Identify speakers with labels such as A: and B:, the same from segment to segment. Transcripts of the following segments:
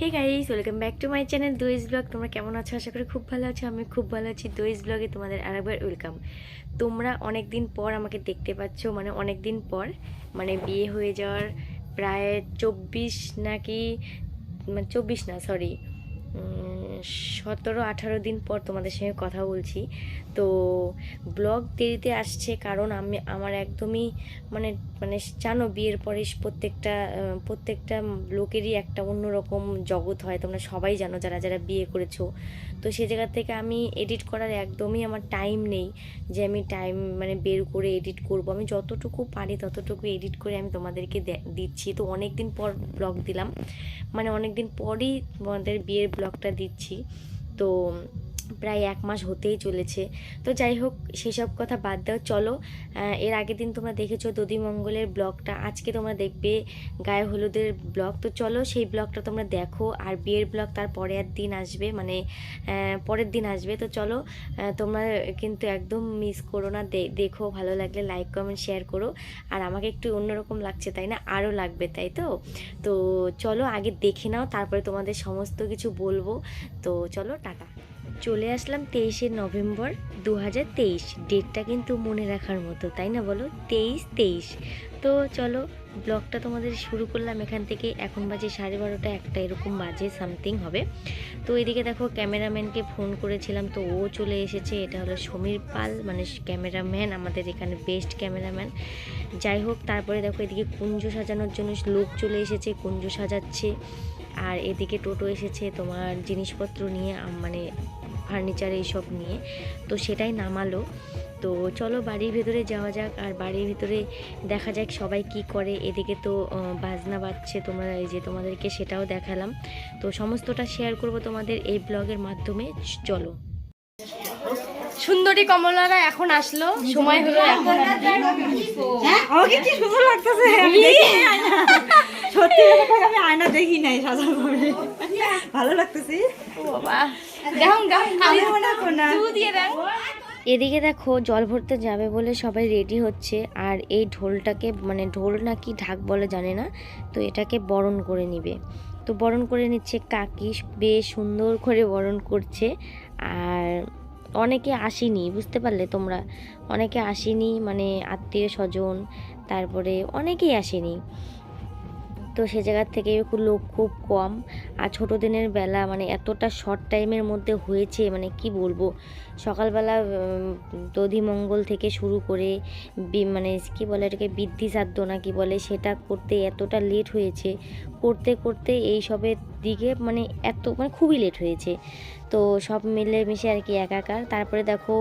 A: Hey guys welcome back to my channel দোয়েজ blog তোমরা কেমন আছো? আশা করি খুব ভালো আছো। আমি খুব ভালো আছি। দোয়েজ ব্লগে তোমাদের আরেকবার ওয়েলকাম তোমরা অনেক দিন পর আমাকে দেখতে পাচ্ছ মানে অনেক দিন পর মানে বিয়ে হয়ে যাওয়ার প্রায় চব্বিশ নাকি মানে চব্বিশ না সরি সতেরো আঠারো দিন পর তোমাদের সঙ্গে কথা বলছি। তো ব্লগ দেরিতে আসছে কারণ আমি, আমার একদমই মানে মানে জানো বিয়ের পরে প্রত্যেকটা প্রত্যেকটা লোকেরই একটা অন্যরকম জগৎ হয়। তোমরা সবাই জানো যারা যারা বিয়ে করেছ। তো সে জায়গা থেকে আমি এডিট করার একদমই আমার টাইম নেই যে আমি টাইম মানে বের করে এডিট করব। আমি যতটুকু পারি ততটুকু এডিট করে আমি তোমাদেরকে দিচ্ছি। তো অনেক দিন পর ব্লগ দিলাম। মানে অনেক দিন পরই তোমাদের বিয়ের ব্লগটা দিচ্ছি। তো প্রায় এক মাস হতেই চলেছে। তো যাই হোক, সেসব কথা বাদ দাও, চলো। এর আগের দিন তোমরা দেখেছ দধিমঙ্গলের ব্লগটা, আজকে তোমরা দেখবে গায়ে হলুদের ব্লগ। তো চলো, সেই ব্লগটা তোমরা দেখো, আর বিয়ের ব্লগ তার পরের দিন আসবে মানে পরের দিন আসবে। তো চলো তোমরা কিন্তু একদম মিস করো না দেখো, ভালো লাগলে লাইক, কমেন্ট, শেয়ার করো। আর আমাকে একটু অন্যরকম লাগছে, তাই না? আরও লাগবে, তাই তো? তো চলো, আগে দেখে নাও, তারপরে তোমাদের সমস্ত কিছু বলব। তো চলো, টাটা। চলে আসলাম তেইশে নভেম্বর দু হাজার তেইশ। ডেটটা কিন্তু মনে রাখার মতো, তাই না বলো? তেইশ তেইশ। তো চলো ব্লগটা তোমাদের শুরু করলাম এখান থেকে। এখন বাজে সাড়ে বারোটা, একটা এরকম বাজে সামথিং হবে। তো এদিকে দেখো, ক্যামেরাম্যানকে ফোন করেছিলাম, তো ও চলে এসেছে। এটা হলো সমীর পাল মানে ক্যামেরাম্যান, আমাদের এখানে বেস্ট ক্যামেরাম্যান। যাই হোক, তারপরে দেখো, এদিকে কুঞ্জ সাজানোর জন্য লোক চলে এসেছে, কুঞ্জ সাজাচ্ছে। আর এদিকে টোটো এসেছে, তোমার জিনিসপত্র নিয়ে মানে ফার্নিচার এইসব নিয়ে। তো সেটাই নামালো। তো চলো বাড়ির ভেতরে যাওয়া যাক আর বাড়ির ভিতরে দেখা যাক সবাই কি করে। এদিকে তো বাজনা বাজছে তোমরা এই যে তোমাদেরকে সেটাও দেখালাম। তো সমস্তটা শেয়ার করব তোমাদের এই ব্লগের মাধ্যমে। চলো। সুন্দরী কমলারা এখন আসলো। সময় হলো এখন
B: হ্যাঁ? আমাকে কি সুন্দর লাগতেছে? সত্যি আমি আয়না দেখি নাই পরে ভালো লাগতেছে?
A: বাবা। এদিকে দেখো জল ভরতে যাবে বলে সবাই রেডি হচ্ছে। আর এই ঢোলটাকে মানে ঢোল নাকি ঢাক বলে জানে না তো এটাকে বরণ করে নিবে। তো বরণ করে নিচ্ছে কাকি বেশ সুন্দর করে বরণ করছে। আর অনেকে আসেনি বুঝতে পারলে তোমরা। অনেকে আসেনি মানে আত্মীয় স্বজন তারপরে অনেকেই আসেনি। তো সে জায়গার থেকে লোক খুব কম। আর ছোটো দিনের বেলা মানে এতটা শর্ট টাইমের মধ্যে হয়েছে মানে কি বলব? সকালবেলা দধিমঙ্গল থেকে শুরু করে মানে কি বলে এটাকে বৃদ্ধি সাধ্য না কি বলে, সেটা করতে এতটা লেট হয়েছে। করতে করতে এই সবের দিকে মানে এত মানে খুবই লেট হয়েছে। তো সব মিলে মিশে আর কি একাকার। তারপরে দেখো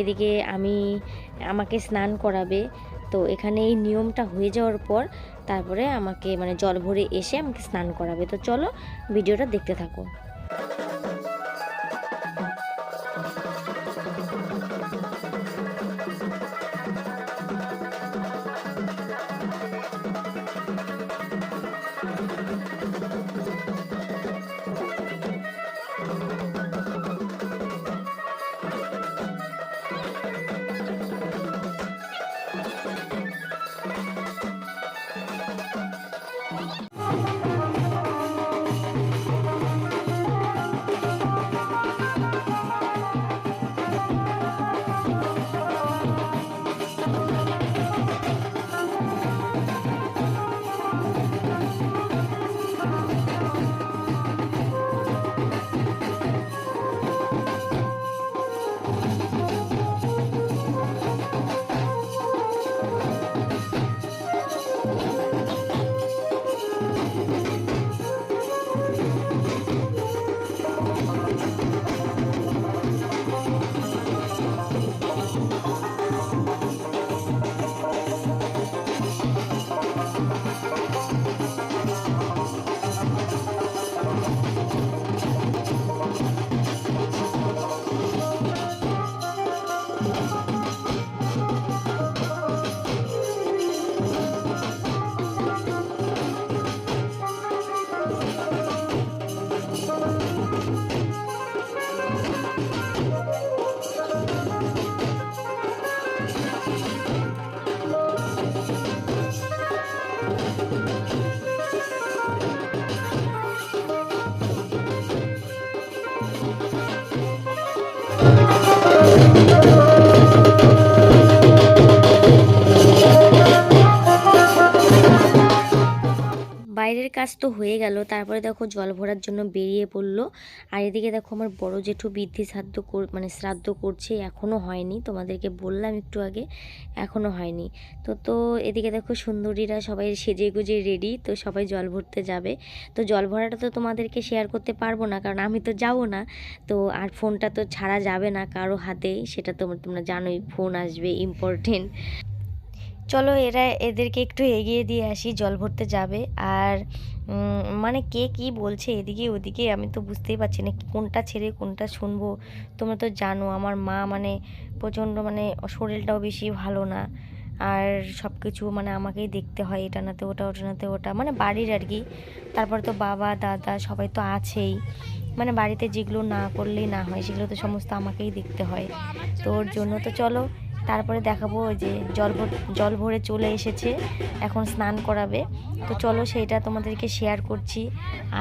A: এদিকে আমি, আমাকে স্নান করাবে। তো এখানে এই নিয়মটা হয়ে যাওয়ার পর তারপরে আমাকে মানে জল ভরে এসে আমাকে স্নান করাবে। তো চলো ভিডিওটা দেখতে থাকো। কাজ তো হয়ে গেল। তারপরে দেখো জল ভরার জন্য বেরিয়ে পড়ল। আর এদিকে দেখো আমার বড় জেঠু বৃদ্ধি শ্রাদ্ধ মানে শ্রাদ্ধ করছে এখনও হয়নি। তোমাদেরকে বললাম একটু আগে এখনও হয়নি। তো তো এদিকে দেখো সুন্দরীরা সবাই সেজে গুজে রেডি তো সবাই জল ভরতে যাবে। তো জল ভরাটা তো তোমাদেরকে শেয়ার করতে পারব না, কারণ আমি তো যাব না। তো আর ফোনটা তো ছাড়া যাবে না কারও হাতে, সেটা তো তোমরা জানোই ফোন আসবে ইম্পর্টেন্ট চলো এরা এদেরকে একটু এগিয়ে দিয়ে আসি, জল ভরতে যাবে। আর মানে কে কি বলছে এদিকে ওদিকে আমি তো বুঝতেই পারছি না, কোনটা ছেড়ে কোনটা শুনব? তোমরা তো জানো আমার মা মানে প্রচণ্ড মানে শরীরটাও বেশি ভালো না। আর সব কিছু মানে আমাকেই দেখতে হয়, এটা নাতে ওটা ওটা নাতে ওটা। মানে বাড়ির আর কি। তারপর তো বাবা, দাদা সবাই তো আছেই। মানে বাড়িতে যেগুলো না করলেই না হয়, সেগুলো তো সমস্ত আমাকেই দেখতে হয়। তো ওর জন্য তো চলো তারপরে দেখাবো যে জল জল ভরে চলে এসেছে, এখন স্নান করাবে। তো চলো সেইটা তোমাদেরকে শেয়ার করছি,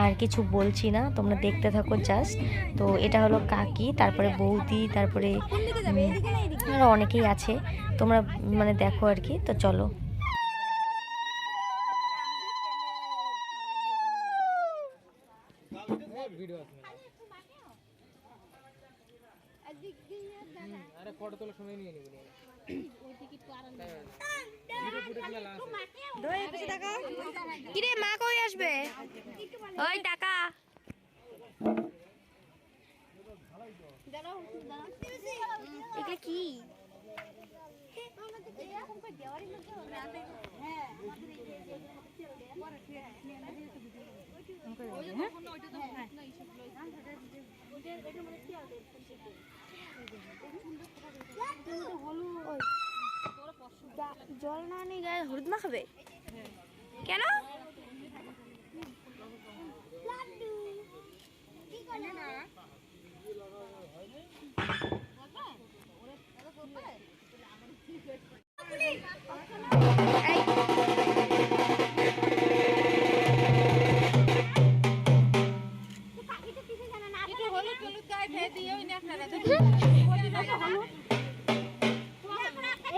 A: আর কিছু বলছি না, তোমরা দেখতে থাকো জাস্ট তো এটা হলো কাকি, তারপরে বৌদি, তারপরে আরও অনেকেই আছে, তোমরা মানে দেখো আর কি, তো চলো।
C: আরে ফটো তোলার সময় নিয়ে নিবি।
D: কিরে মা কই আসবে? ওই টাকা। কি? জল না নিয়ে গায়ে হলুদ মাখাবে? কেন?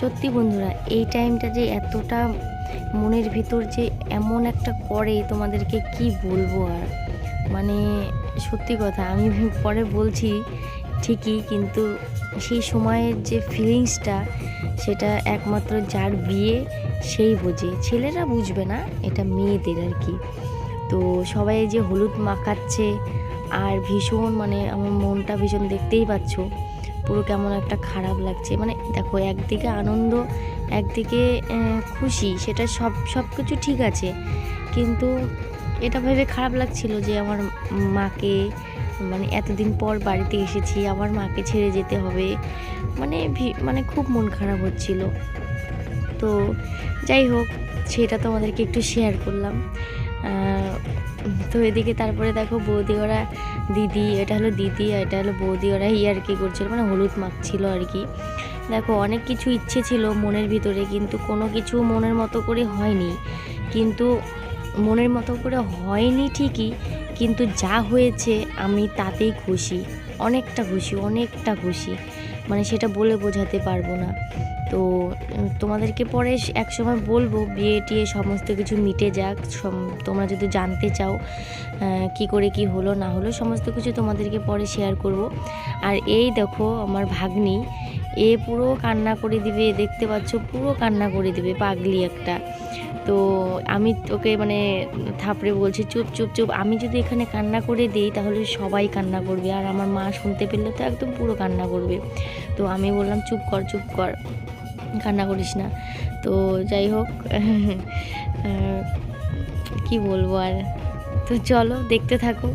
A: সত্যি বন্ধুরা, এই টাইমটা যে এতটা মনের ভিতর যে এমন একটা করে তোমাদেরকে কি বলব আর? মানে সত্যি কথা, আমি পরে বলছি ঠিকই, কিন্তু সেই সময়ের যে ফিলিংসটা সেটা একমাত্র যার বিয়ে সেই বোঝে। ছেলেরা বুঝবে না, এটা মেয়েদের আর কি। তো সবাই যে হলুদ মাখাচ্ছে, আর ভীষণ মানে আমার মনটা ভীষণ দেখতেই পাচ্ছ। পুরো কেমন একটা খারাপ লাগছে। মানে দেখো, একদিকে আনন্দ, একদিকে খুশি, সেটা সব সব কিছু ঠিক আছে। কিন্তু এটা ভেবে খারাপ লাগছিল যে আমার মাকে মানে এতদিন পর বাড়িতে এসেছি, আমার মাকে ছেড়ে যেতে হবে। মানে মানে খুব মন খারাপ হচ্ছিল। তো যাই হোক, সেটা তোমাদেরকে একটু শেয়ার করলাম। তো এদিকে তারপরে দেখো বৌদি ওরা দিদি, এটা হলো দিদি আর এটা হলো বৌদি, ওরা ইয়ার কি করছিল মানে হলুদ মাখছিল আর কি। দেখো অনেক কিছু ইচ্ছে ছিল মনের ভিতরে, কিন্তু কোনো কিছু মনের মতো করে হয়নি। কিন্তু মনের মতো করে হয়নি ঠিকই, কিন্তু যা হয়েছে আমি তাতেই খুশি, অনেকটা খুশি অনেকটা খুশি। মানে সেটা বলে বোঝাতে পারব না। তো তোমাদেরকে পরে এক সময় বলব, বিয়ে টিয়ে সমস্ত কিছু মিটে যাক তোমরা যদি জানতে চাও কি করে কি হলো, না হলো, সমস্ত কিছু তোমাদেরকে পরে শেয়ার করব। আর এই দেখো আমার ভাগ্নি, এ পুরো কান্না করে দিবে দেখতে পাচ্ছ পুরো কান্না করে দিবে, পাগলি একটা। তো, আমি ওকে মানে থাপড়ে বলছি, চুপ চুপ চুপ, আমি যদি এখানে কান্না করে দিই, তাহলে সবাই কান্না করবে, আর আমার মা শুনতে পেলে তো একদম পুরো কান্না করবে। তো আমি বললাম, চুপ কর চুপ কর। কান্না করিস না। তো যাই হোক কি বলব আর? তো চলো দেখতে থাকো।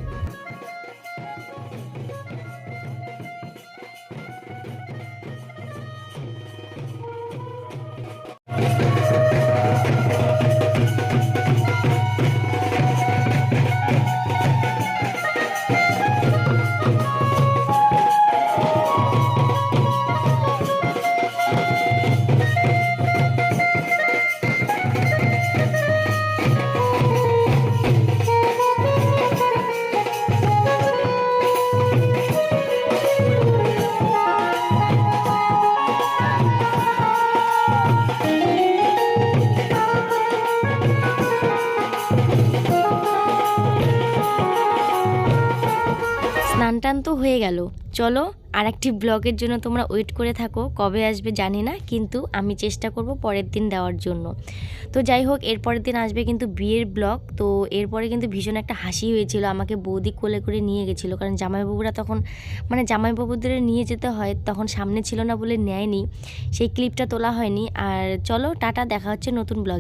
A: স্নান টান তো হয়ে গেল। চলো আর একটি ব্লগের জন্য তোমরা ওয়েট করে থাকো, কবে আসবে জানি না, কিন্তু আমি চেষ্টা করব পরের দিন দেওয়ার জন্য। তো যাই হোক, এর পরের দিন আসবে কিন্তু বিয়ের ব্লগ, তো এরপরে কিন্তু ভীষণ একটা হাসি হয়েছিল, আমাকে বৌদি কোলে করে নিয়ে গেছিল, কারণ জামাইবাবুরা তখন মানে জামাইবাবুদের নিয়ে যেতে হয়, তখন সামনে ছিল না বলে নেয়নি, সেই ক্লিপটা তোলা হয়নি, আর চলো টাটা, দেখা হচ্ছে নতুন ব্লগ।